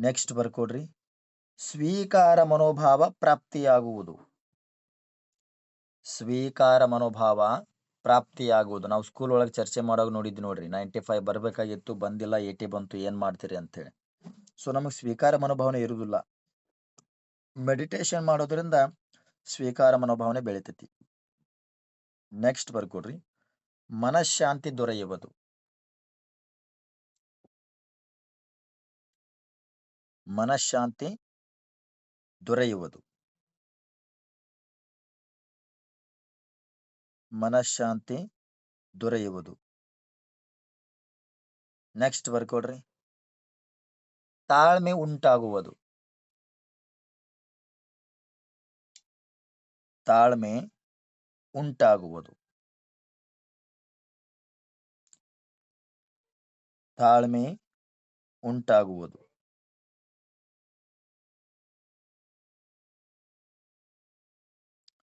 Next ಬರ್ಕೊಡ್ರಿ. ಸ್ವೀಕಾರ ಮನೋಭಾವ ಪ್ರಾಪ್ತಿಯಾಗುವುದು. ಸ್ವೀಕಾರ ಮನೋಭಾವ ಪ್ರಾಪ್ತಿಯಾಗುವುದು. ನಾವು ಸ್ಕೂಲ್ ಒಳಗೆ ಚರ್ಚೆ ಮಾಡೋಕೆ ನೋಡಿದ್ವಿ ನೋಡ್ರಿ. ನೈಂಟಿ ಫೈವ್ ಬರಬೇಕಾಗಿತ್ತು, ಬಂದಿಲ್ಲ ಏಟಿ ಬಂತು, ಏನು ಮಾಡ್ತೀರಿ ಅಂತೇಳಿ. ಸೊ ನಮಗೆ ಸ್ವೀಕಾರ ಮನೋಭಾವನೆ ಇರುವುದಿಲ್ಲ ಮೆಡಿಟೇಷನ್ ಮಾಡೋದ್ರಿಂದ ಸ್ವೀಕಾರ ಮನೋಭಾವನೆ ಬೆಳಿತೈತಿ. ನೆಕ್ಸ್ಟ್ ಬರ್ಕೊಡ್ರಿ. ಮನಃಶಾಂತಿ ದೊರೆಯುವುದು. ಮನಃಶಾಂತಿ ದೊರೆಯುವುದು. ಮನಃಶಾಂತಿ ದೊರೆಯುವುದು. ನೆಕ್ಸ್ಟ್ ಬರ್ಕೊಡ್ರಿ. ತಾಳ್ಮೆ ಉಂಟಾಗುವುದು. ತಾಳ್ಮೆ ಉಂಟಾಗುವುದು. ತಾಳ್ಮೆ ಉಂಟಾಗುವುದು.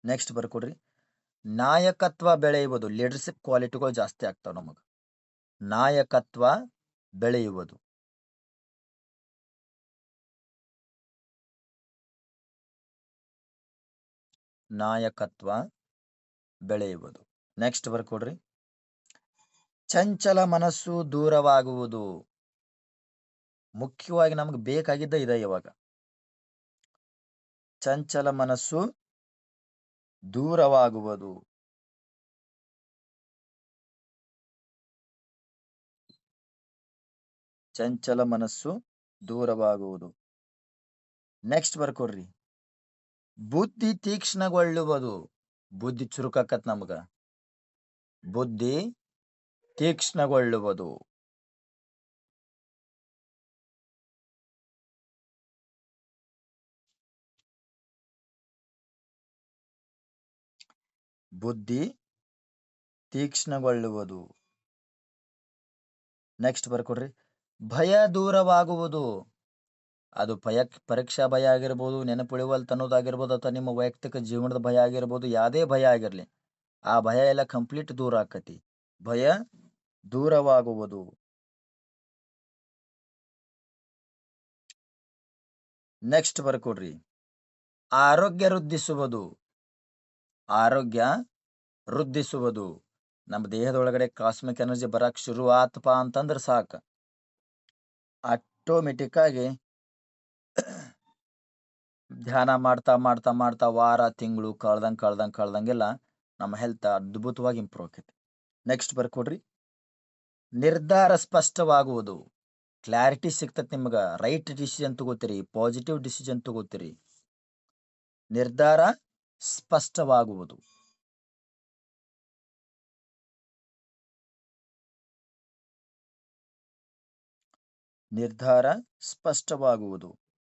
ನೆಕ್ಸ್ಟ್ ಬರ್ಕೊಡ್ರಿ. ನಾಯಕತ್ವ ಬೆಳೆಯುವುದು ಲೀಡರ್ಶಿಪ್ ಕ್ವಾಲಿಟಿಗಳು ಜಾಸ್ತಿ ಆಗ್ತಾವೆ ನಮಗೆ. ನಾಯಕತ್ವ ಬೆಳೆಯುವುದು. ನಾಯಕತ್ವ ಬೆಳೆಯುವುದು. ನೆಕ್ಸ್ಟ್ ಬರ್ಕೊಡ್ರಿ. ಚಂಚಲ ಮನಸ್ಸು ದೂರವಾಗುವುದು. ಮುಖ್ಯವಾಗಿ ನಮ್ಗೆ ಬೇಕಾಗಿದ್ದ ಇದೆ ಇವಾಗ. ಚಂಚಲ ಮನಸ್ಸು ದೂರವಾಗುವುದು. ಚಂಚಲ ಮನಸ್ಸು ದೂರವಾಗುವುದು. ನೆಕ್ಸ್ಟ್ ಬರ್ಕೊಡ್ರಿ. ಬುದ್ಧಿ ತೀಕ್ಷ್ಣಗೊಳ್ಳುವುದು. ಬುದ್ಧಿ ಚುರುಕಾಕತ್ ನಮಗ. ಬುದ್ಧಿ ತೀಕ್ಷ್ಣಗೊಳ್ಳುವುದು. ಬುದ್ಧಿ ತೀಕ್ಷ್ಣಗೊಳ್ಳುವುದು. ನೆಕ್ಸ್ಟ್ ಬರ್ಕೊಡ್ರಿ. ಭಯ ದೂರವಾಗುವುದು. ಅದು ಭಯ ಪರೀಕ್ಷಾ ಭಯ ಆಗಿರ್ಬೋದು ನೆನಪುಳಿವಲ್ ತನ್ನೋದಾಗಿರ್ಬೋದು ಅಥವಾ ನಿಮ್ಮ ವೈಯಕ್ತಿಕ ಜೀವನದ ಭಯ ಆಗಿರ್ಬೋದು, ಯಾವುದೇ ಭಯ ಆಗಿರಲಿ, ಆ ಭಯ ಎಲ್ಲ ಕಂಪ್ಲೀಟ್ ದೂರ ಆಕತಿ. ಭಯ ದೂರವಾಗುವುದು. ನೆಕ್ಸ್ಟ್ ಬರ್ಕೊಡ್ರಿ. ಆರೋಗ್ಯ ವೃದ್ಧಿಸುವುದು. ಆರೋಗ್ಯ ವೃದ್ಧಿಸುವುದು. ನಮ್ಮ ದೇಹದೊಳಗಡೆ ಕಾಸ್ಮಿಕ್ ಎನರ್ಜಿ ಬರಕ್ ಶುರು ಆತಪ್ಪ ಅಂತಂದ್ರೆ ಸಾಕು. ಆಟೋಮೆಟಿಕ್ಕಾಗಿ ಧ್ಯಾನ ಮಾಡ್ತಾ ಮಾಡ್ತಾ ಮಾಡ್ತಾ ವಾರ, ತಿಂಗಳು ಕಳ್ದಂಗೆ ಕಳ್ದಂಗೆ ಕಳ್ದಂಗೆಲ್ಲ ನಮ್ಮ ಹೆಲ್ತ್ ಅದ್ಭುತವಾಗಿ ಇಂಪ್ರೂವ್ ಆಕೈತಿ. ನೆಕ್ಸ್ಟ್ ಬರ್ಕೊಡ್ರಿ. ನಿರ್ಧಾರ ಸ್ಪಷ್ಟವಾಗುವುದು. ಕ್ಲಾರಿಟಿ ಸಿಗ್ತದೆ ನಿಮ್ಗೆ. ರೈಟ್ ಡಿಸಿಷನ್ ತಗೋತೀರಿ ಪಾಸಿಟಿವ್ ಡಿಸಿಷನ್ ತಗೋತೀರಿ. ನಿರ್ಧಾರ ಸ್ಪಷ್ಟವಾಗುವುದು. ನಿರ್ಧಾರ ಸ್ಪಷ್ಟವಾಗುವುದು.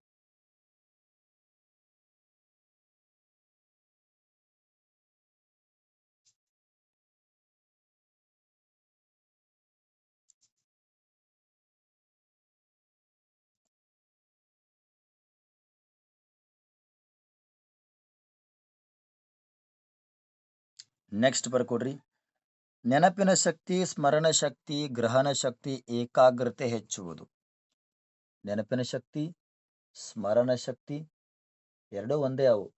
ನೆಕ್ಸ್ಟ್ ಬರ್ಕೊಡ್ರಿ. ನೆನಪಿನ ಶಕ್ತಿ, ಸ್ಮರಣ ಶಕ್ತಿ, ಗ್ರಹಣ ಶಕ್ತಿ ಏಕಾಗ್ರತೆ ಹೆಚ್ಚುವುದು. ನೆನಪಿನ ಶಕ್ತಿ, ಸ್ಮರಣ ಶಕ್ತಿ ಎರಡೂ ಒಂದೇ ಅವು.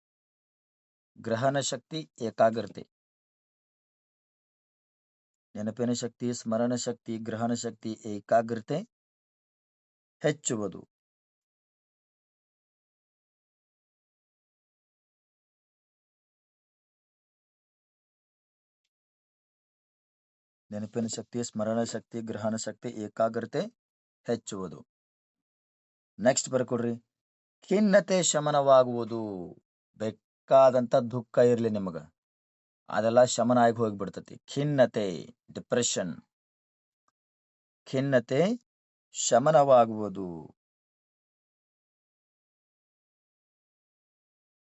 ಗ್ರಹಣ ಶಕ್ತಿ, ಏಕಾಗ್ರತೆ. ನೆನಪಿನ ಶಕ್ತಿ, ಸ್ಮರಣ ಶಕ್ತಿ, ಗ್ರಹಣ ಶಕ್ತಿ ಏಕಾಗ್ರತೆ ಹೆಚ್ಚುವುದು. ನೆನಪಿನ ಶಕ್ತಿ, ಸ್ಮರಣ ಶಕ್ತಿ, ಗ್ರಹಣ ಶಕ್ತಿ ಏಕಾಗ್ರತೆ ಹೆಚ್ಚುವುದು. ನೆಕ್ಸ್ಟ್ ಬರ್ಕೊಡ್ರಿ. ಖಿನ್ನತೆ ಶಮನವಾಗುವುದು. ಬೇಕಾದಂತ ದುಃಖ ಇರಲಿ ನಿಮಗ. ಅದೆಲ್ಲ ಶಮನ ಆಗಿ ಹೋಗಿಬಿಡ್ತತಿ. ಖಿನ್ನತೆ ಡಿಪ್ರೆಷನ್ ಖಿನ್ನತೆ ಶಮನವಾಗುವುದು.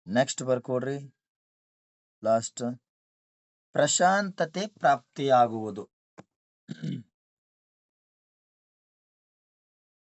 ನೆಕ್ಸ್ಟ್ ಬರ್ಕೊಡ್ರಿ. ಲಾಸ್ಟ್ ಪ್ರಶಾಂತತೆ ಪ್ರಾಪ್ತಿಯಾಗುವುದು. mm-hmm.